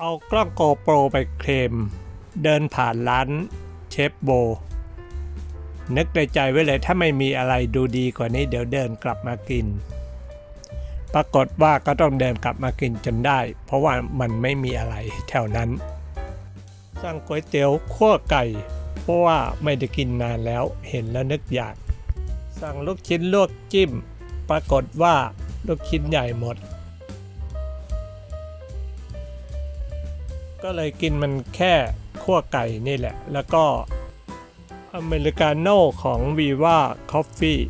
เอากล้องโกโปรไปเคลม เดินผ่านร้านเชฟโบ นึกในใจไว้เลยถ้าไม่มีอะไรดูดีกว่านี้เดี๋ยวเดินกลับมากิน ปรากฏว่าก็ต้องเดินกลับมากินจนได้ เพราะว่ามันไม่มีอะไรแถวนั้น สั่งก๋วยเตี๋ยวขั้วไก่ เพราะว่าไม่ได้กินนานแล้วเห็นแล้วนึกอยาก สั่งลูกชิ้นลวกจิ้ม ปรากฏว่าลูกชิ้นใหญ่หมด ก็เลยกินมันแค่ขั้วไก่นี่แหละ แล้วก็อเมริกาโน่ของวีว่าคอฟฟี่